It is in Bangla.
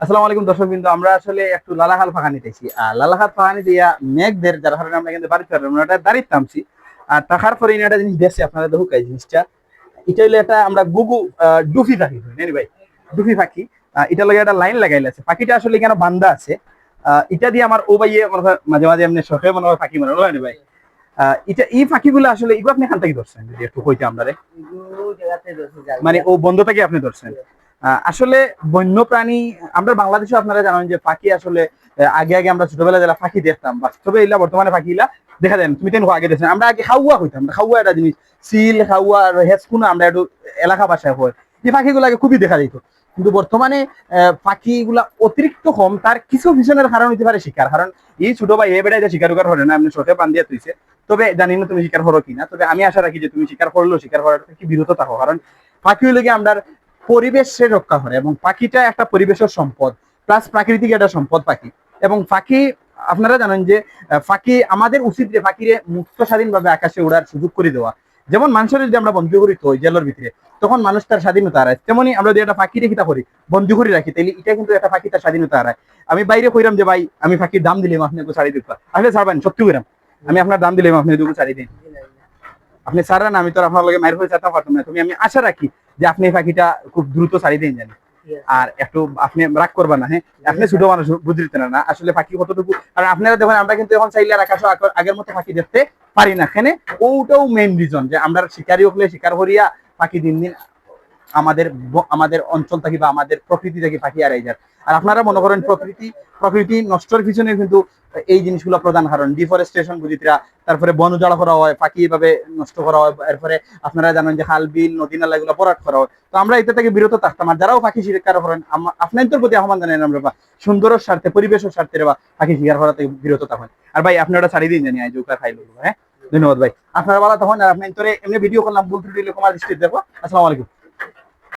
আসসালামু আলাইকুম দর্শক বিন্দু আমরা আসলে একটু লালাখাল ফাঁকা নিতেছি আর লালাখাল ফাঁকা নিতে ইয়া মেঘদের যার কারণে আমরা কিন্তু বাড়িতে পারলাম না ওটা দাঁড়িয়ে থামছি। আর টাকার পরে একটা জিনিস দেখছি আপনারা দেখুক এই জিনিসটা। এটা হলো একটা আমরা গুগু ডুফি পাখি নেনি ভাই? ডুফি পাখি। এটা লাগে একটা লাইন লাগাইলে আছে। পাখিটা আসলে কেন বান্দা আছে? আহ, এটা দিয়ে আমার ও ভাইয়ে মাঝে মাঝে এমনি শখে মনে হয় পাখি মনে হয় ভাই? এটা এই পাখিগুলো আসলে এগুলো আপনি এখান থেকে ধরছেন যদি একটু কইতে আমরা মানে ও বন্ধ থেকে আপনি ধরছেন? আসলে বন্য প্রাণী আমরা বাংলাদেশে আপনারা জানেন যে পাখি আসলে আগে আগে আমরা ছোটবেলায় যারা পাখি দেখতাম বাস্তবে এলা বর্তমানে পাখিলা দেখা যায় তুমি তেন আগে দেখছেন আমরা আগে খাওয়া হইতাম খাওয়া একটা জিনিস, সিল, খাওয়া আর হেসকুন আমরা একটু এলাকা বাসায় হয়। এই পাখিগুলো আগে খুবই দেখা যেত কিন্তু বর্তমানে পাখিগুলা অতিরিক্ত কম, তার কিছু পিছনের কারণ হইতে পারে শিকার। কারণ এই ছোট ভাই এ বেড়াই শিকার উকার হরে না আপনি চোখে পান দিয়ে তুইছে তবে জানি না তুমি শিকার করো কিনা, তবে আমি আশা রাখি যে তুমি শিকার করলেও শিকার করার কি বিরত থাকো কারণ পাখি হইলে আমরা পরিবেশে রক্ষা করে এবং পাখিটা একটা পরিবেশের সম্পদ প্লাস প্রাকৃতিক একটা সম্পদ পাখি। এবং পাখি, আপনারা জানেন যে পাখি আমাদের উচিত যে পাখিরে মুক্ত স্বাধীনভাবে আকাশে ওড়ার সুযোগ করে দেওয়া। যেমন মানুষের যদি আমরা বন্দী করি তো জেলের ভিতরে, তখন মানুষ তার স্বাধীনতা হারায়। তেমনি আমরা যদি একটা পাখি রেখে করি বন্দী করে রাখি তাহলে এটা কিন্তু একটা পাখি তার স্বাধীনতা হারায়। আমি বাইরে কইরাম যে, ভাই, আমি পাখির দাম দিলাম, আপনি একটু ছাড়ি দিতে আসলে ছাড়বেন সত্যি কইরাম। আমি আপনার দাম দিলাম, আপনি দুটো ছাড়ি দিন। আপনি ছাড়েন আমি তো আপনার লগে মায়ের হয়ে চাইতে পারতাম না। তুমি, আমি আশা রাখি যে আপনি এই পাখিটা খুব দ্রুত ছাড়িয়ে দিন জানি আর একটু আপনি রাগ করবেন না হ্যাঁ? আপনি শুধু মানুষ বুঝতে না না? আসলে পাখি কতটুকু আর আপনারা দেখেন আমরা কিন্তু এখন চাইলে আর আকাশে আগের মতো পাখি দেখতে পারি না এখানে ওটাও মেইন রিজন যে আমরা শিকারি হলে শিকার করিয়া পাখি দিন দিন আমাদের আমাদের অঞ্চল থেকে বা আমাদের প্রকৃতি থেকে পাখি হারাই যায় আর আপনারা মনে করেন প্রকৃতি প্রকৃতি নষ্টর পিছনে কিন্তু এই জিনিসগুলো প্রধান কারণ। ডিফরেস্টেশন বুঝিতরা তারপরে বন উজাড় করা হয় পাখি এভাবে নষ্ট করা হয়, এরপরে আপনারা জানেন যে খাল, বিল, নদী, নালা এগুলো পরাট করা হয়। তো আমরা এটা থেকে বিরত থাকতাম। আর যারাও পাখি শিকার করেন আপনাদের প্রতি আহ্বান জানাই আমরা বা সুন্দরের স্বার্থে, পরিবেশের স্বার্থে বা পাখি শিকার করা থেকে বিরত থাকেন। আর ভাই, আপনি ওটা ছাড়িয়ে দিন জানি, আজ উকা খাইলো হ্যাঁ? ধন্যবাদ ভাই। আপনারা ভালো তখন আর আপনার এমনি ভিডিও করলাম, ভুল ত্রুটি কমার দৃষ্টি দেখো। আসসালামু আলাইকুম।